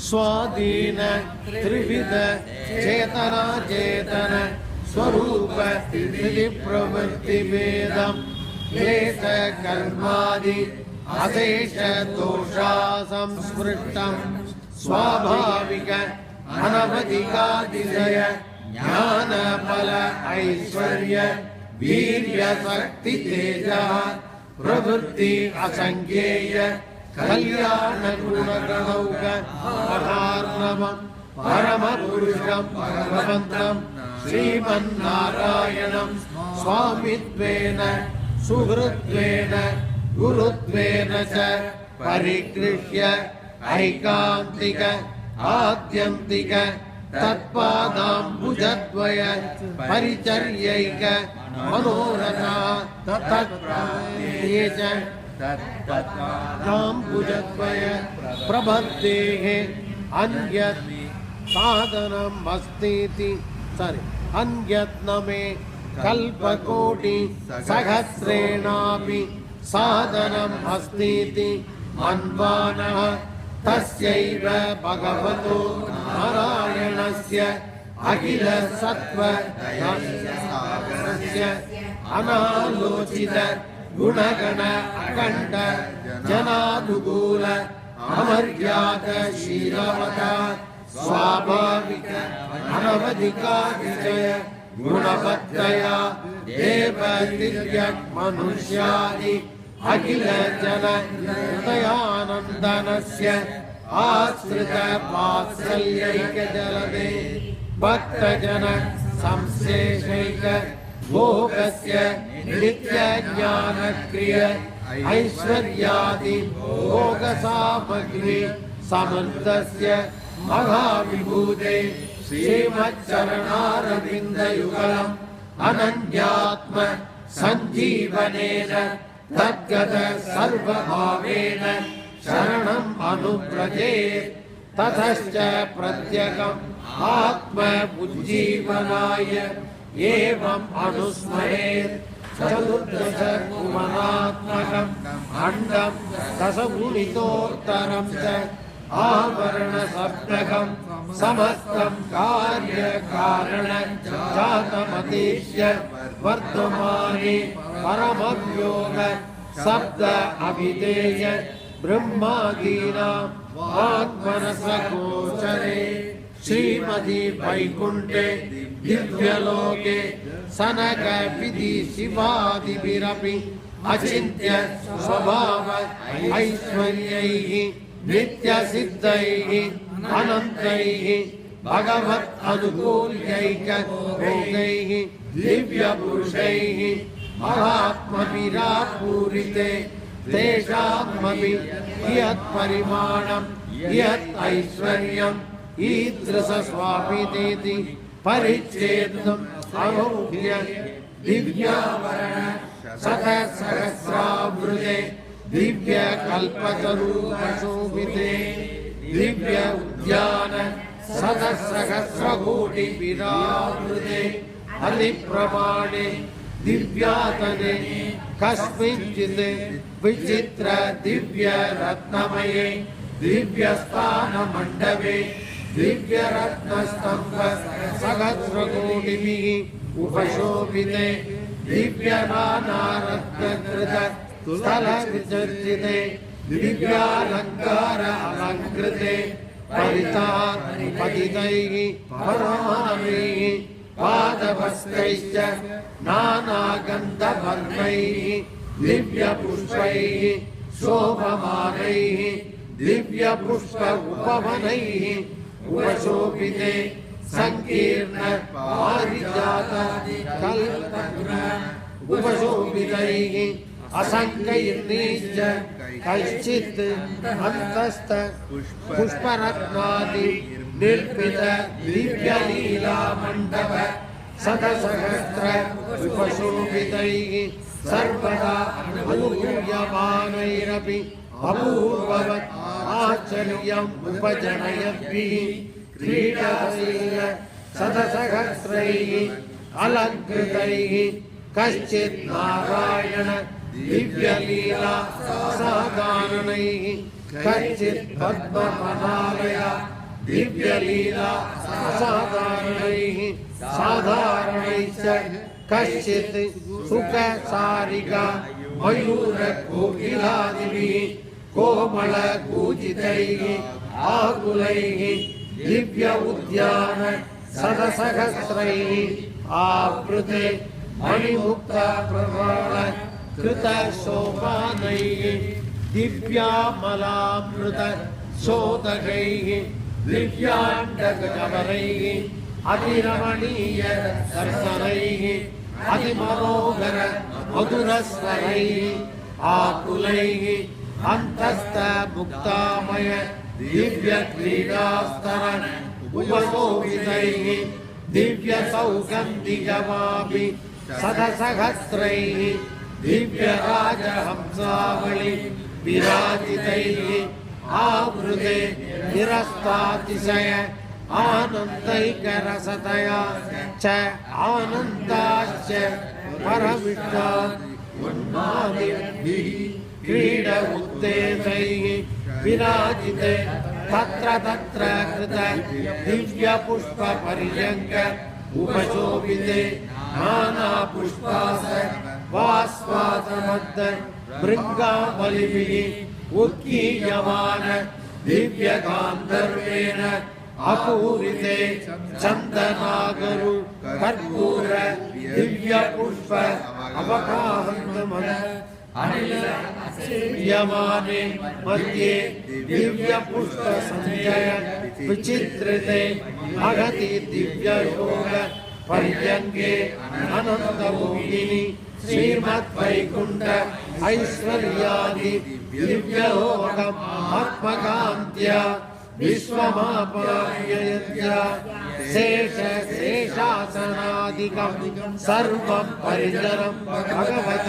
स्वाधीन, त्रिविध, चेतना, चेतन, स्वरूप स्थिति प्रवृत्ति, वेदम क्लेश कर्मादि, अशेष, दोषा, संस्पृष्टम, स्वाभाविक, अनवधिकातिशय, ज्ञान, बल, ऐश्वर्य, वीर्य, शक्ति, तेज, प्रवृत्ति असंख्येय कल्याण गुणगणौक महार्णवम् परम पुरुषं भगवन्तं श्रीमन्नारायणं स्वामित्वेन, सुहृत्वेन, गुरुत्वेन च परिगृह्य ऐकान्तिक आत्यन्तिक तत्पादाम्बुजद्वय परिचर्यैक, मनोरथा तत्प्राप्ये च। प्रबद्धेः अन्यत् साधनम् कल्पकोटि सहस्रेणापि साधनम् अस्तीति मन्वानः तस्यैव भगवतो नारायणस्य अखिल अनालोचित गुणगण अखण्ड जनानुकूल अमर्याद शीलवता स्वाभाविक अनवधिकातिशय गुणवत्तया देव दिव्यक् मनुष्यादि अखिल जन हृदयानन्दनस्य आश्रित वात्सल्यैक जलदे भक्तजन संशेषैक भोगस्य नित्यज्ञानक्रिय ऐश्वर्यादि भोगसामग्री समर्थस्य महाविभूते श्रीमच्चरणारविन्दयुगलम् अनन्यात्म सञ्जीवनेन तद्गत सर्वभावेन शरणम् अनुव्रजेत् ततश्च प्रत्यगम् आत्म उज्जीवनाय एवम् अनुस्मरेत् चतुर्दश कुमरात्मकम् अण्डम् दशगुणितोत्तरम् च आवरणसप्तकम् समस्तम् कार्यकारण जातमतीश्य वर्तमाने परमव्योग शब्द अभिधेय ब्रह्मादीनाम् आत्मनसगोचरे श्रीमती वैकुण्ठे दिव्यलोके सनक विधि शिवादिभिरपि अचिन्त्य स्वभाव ऐश्वर्यैः, नित्यसिद्धैः, अनन्तैः भगवत् अनुकूल्यैक भोगैः, दिव्यपुरुषैः महात्मविरापूरिते तेषामपि यत्परिमाणम् यत् ऐश्वर्यम्। ईदृशस्वामिनेति परिच्छेदम् अहौह्य दिव्यावरण शतसहस्रावृते दिव्य कल्पतरूपशोभिते दिव्य उद्यान शतसहस्रकोटि विरावृते हरिप्रमाणे दिव्यातने कस्मिंश्चित् विचित्र दिव्य रत्नमये दिव्यस्थानमण्डपे दिव्यरत्नस्तम्भ सहस्रकोटिभिः उपशोभिते दिव्यनानारत्नकृत स्थलविचर्चिते दिव्यालङ्कार अलङ्कृते परितान् पतितैः परमानैः पादवस्त्रैश्च नानागन्धवर्णैः, दिव्यपुष्पैः शोभमानैः दिव्यपुष्प उपवनैः उपशोभिते सङ्कीर्ण पारिजात कल्पगुण उपशोभितैः असङ्कैर्नीश्च कैश्चित् अन्तस्थ पुष्परत्नादि निर्मित दिव्यलीलामण्डप शतसहस्र उपशोभितैः सर्वदा अनुभूयमानैरपि अपूर्ववत् आश्चर्यम् उपजनयद्भिः क्रीडतैः शतसहस्रैः अलङ्कृतैः कश्चित् नारायण दिव्यलीला साधारणैः कच्चित् पद्मपदालय दिव्यलीला असाधारणैः साधारणैश्च कश्चित् सुखसारिका मयूरकोकिलादिभिः कोमलकूजितैः आकुलैः दिव्य उद्यान सदसहस्रैः आवृते मणिमुक्तप्रवाळ कृतशोभानैः दिव्यामलामृत शोधकैः दिव्याण्डकवरैः अतिरमणीय दर्शनैः अतिमनोहर मधुरस्वरैः, आकुलैः अन्तस्थ मुक्तामय दिव्य क्रीडास्तर उपशोभितैः दिव्य सौगन्धिकमापि सदसहस्रैः दिव्य राजहंसावळि विराजितैः आवृते निरस्तातिशय आनन्दैकरसतया च आनन्दाश्च परमिष्टा उन्मादिभिः क्रीड उत्तेजैः विराजिते, तत्र तत्र कृत दिव्यपुष्पपर्यङ्क उपशोभिते, नानापुष्पास भृङ्गाबलिभिः उत्कीयमान दिव्यगान्धर्वेण अपूरिते चन्दनागरु कर्पूर दिव्यपुष्प अवगाहन्तमन यमाने मध्ये दिव्यपुष्प सञ्जय विचित्रिते महति दिव्ययोग पर्यङ्गे अनन्तभोगिनि श्रीमद्वैकुण्ठ ऐश्वर्यादि दिव्यलोकम् आत्मकान्त्या विश्वमापायन्त्य शेष शेषासनादिकं सर्वं परिजनं भगवत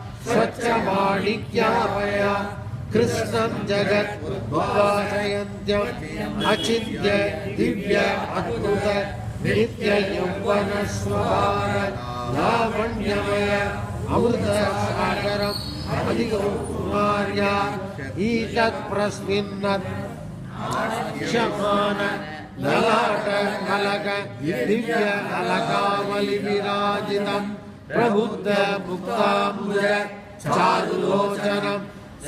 स्वच्छमाणिक्यामया कृष्णं जगत् उद्वासयन्त्यम् अचिन्त्य दिव्य अद्भुत नित्य यौवनस्वभार लावण्यमय अमृतसागरम् अधिकुमार्या ईतत्प्रस्मिन्नत् क्षमान ललाट कलक दिव्य अलकावलि विराजितं प्रबुद्ध मुक्ताम्बुज चारुलोचनं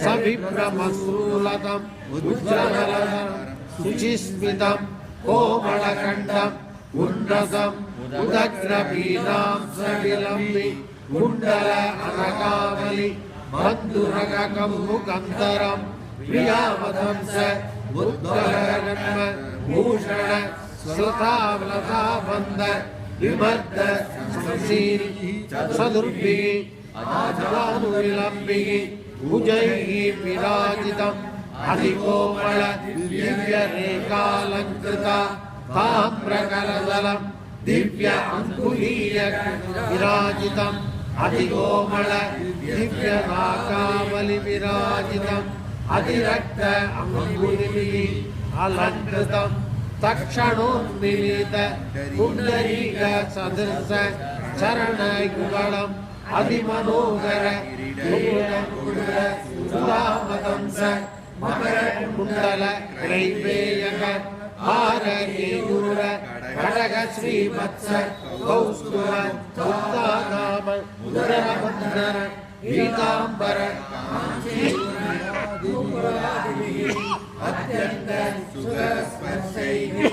सविभ्रमसूलतम् उज्ज्वलधरं शुचिस्मितं कोमलकण्ठम् उन्नतम् उदग्रवीणां सविलम्बि कुण्डल अनकावलि बन्धुरकं मुकन्तरम् प्रियावदंस उद्गलन्म भूषण श्रुतावलता बन्द विमर्द संशील सदुर्भिः आधानुविलम्बिः भुजैः विराजितम्, अधिकोमल, दिव्यरेखालङ्कृता ताम्रकरदलम् दिव्य अङ्कुलीय विराजितम्, अधिकोमल दिव्य नाकावलि தக்ஷணோன்மிலித புண்டரீக சதுர்ச சரணயுகலம் அதிமனோகர குடுர சுதாமதம்ச மகர குண்டல கிரைவேயக ஆரேயூர கடக ஸ்ரீமத்ச கௌஸ்துர கௌதாகாம முதரமந்தர கீதாம்பர அத்தியந்த சுகஸ்பர்ஷைஹி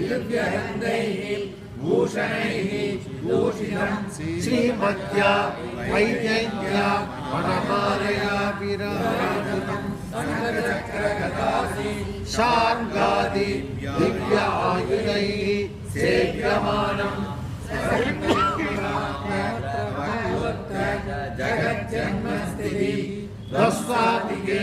திவ்யகந்தைஹி பூஷணைஹி பூஷிதம் ஸ்ரீமத்யா வைஜன்யா மணமாலயா விராஜதம் சங்கச்சக்கரகதாசி சாங்காதி திவ்ய ஆயுதைஹி சேவியமானம் ஜகத்ஜன்மஸ்திதி தஸ்வாதிகே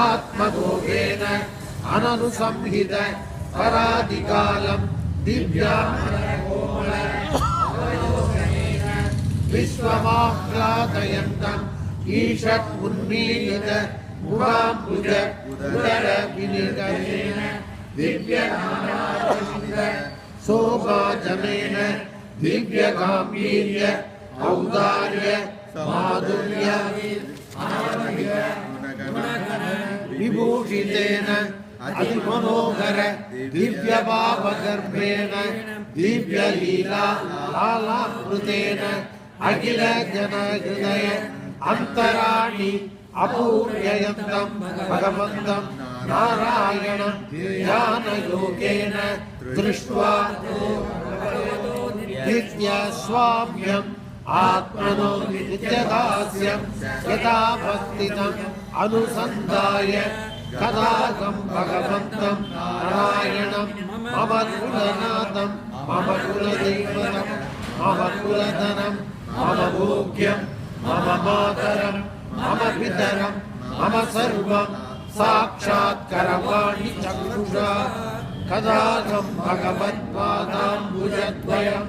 आत्मभोगेन अननुसंहित परादिकालं दिव्या विश्वमाह्लादयन्तम् ईषत् उन्मीलित मुखाम्बुज उदर विनिगमेन दिव्य शोभाजमेन दिव्यगाम्भीर्य औदार्य माधुर्य विभूषितेन अधिमनोहर दिव्यभावगर्भेण लालामृतेन अखिल जनहृदय अन्तराणि अपूर्ययन्तं भगवन्तं नारायणं ध्यानयोगेन दृष्ट्वा नित्यस्वाम्यम् आत्मनो नित्यदास्यं यदा भक्तितम् अनुसन्धाय कदाकं भगवन्तं नारायणं मम कुलनाथं मम कुलदैवतं मम कुलधनं मम भोग्यं मम मातरं मम पितरं मम सर्वं साक्षात्करवाणि चक्षुषा कदाकं भगवत्पादाम्बुजद्वयम्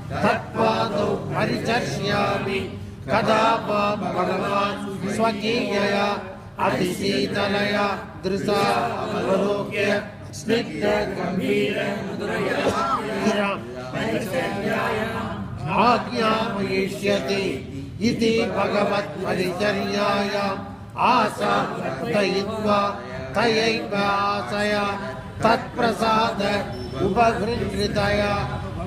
तत्पादौ परिचर्ष्यामि। कदा भगवान् स्वकीयया, अतिशीतलया, दृशा अवलोक्य, स्निग्ध आज्ञापयिष्यति इति भगवत्परिचर्यायाम् आशा दयित्वा तयैव आशया, तत्प्रसाद उपगृह्णितया।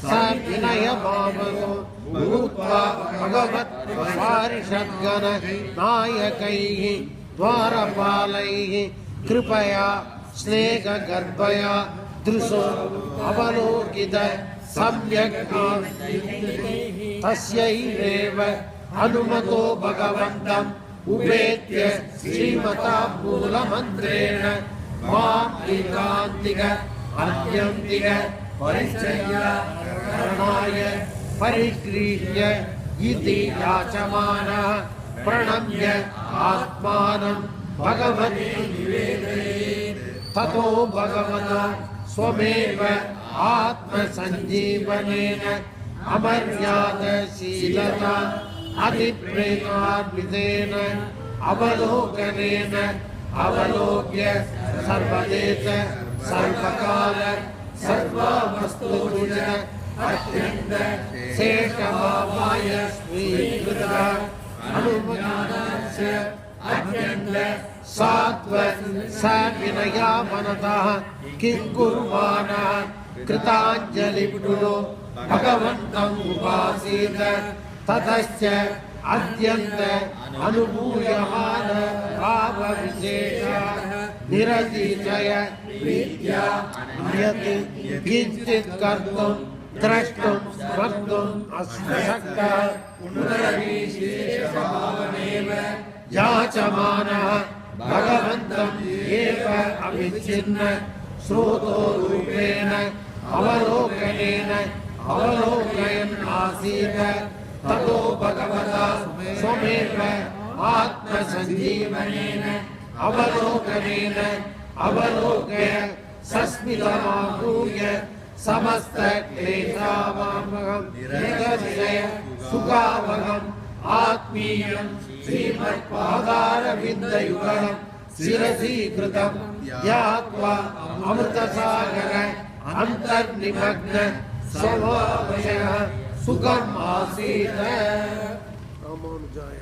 स विनयभावो भूत्वा भगवत् पारिषद्गण नायकैः द्वारपालैः कृपया स्नेहगर्भया दृशो अवलोकित सम्यक् तस्यैरेव अनुमतो भगवन्तम् उपेत्य श्रीमता मूलमन्त्रेण परिचर्याय परिगृह्य प्रणम्य आत्मानं भगवती निवेदयेत् ततो भगवता स्वमेव आत्मसञ्जीवनेन अमर्यादशीलता अतिप्रेमान्वितेन अवलोकनेन अवलोक्य सर्वदेश सर्वकाल सर्ववस्तुज अत्यन्त शेषभावाय स्वीकृतः अनुमनास्य अत्यन्त सात्व स विनया मनतः किं कुर्वाणः कृताञ्जलिपुटो भगवन्तम् उपासीत ततश्च अद्यन्त अनुभूयमान भावविशेष निरतिशय विद्या। यत् किञ्चित् कर्तुं द्रष्टुं स्मर्तुम् अशक्तः पुनरविशेषभावमेव याचमानः भगवन्तम् एव अविच्छिन्न श्रोतो रूपेण अवलोकनेन अवलोकयन् आसीत्। ततो भगवता स्वमेव आत्मसञ्जीवनेन। अवलोकनेन अवलोक्य सस्मितमाहूय समस्तक्लेशावामहं निरस्य सुखावहम् आत्मीयं श्रीमत्पादारविन्दयुगलं शिरसि कृतं ध्यात्वा अमृतसागर रामानुजाय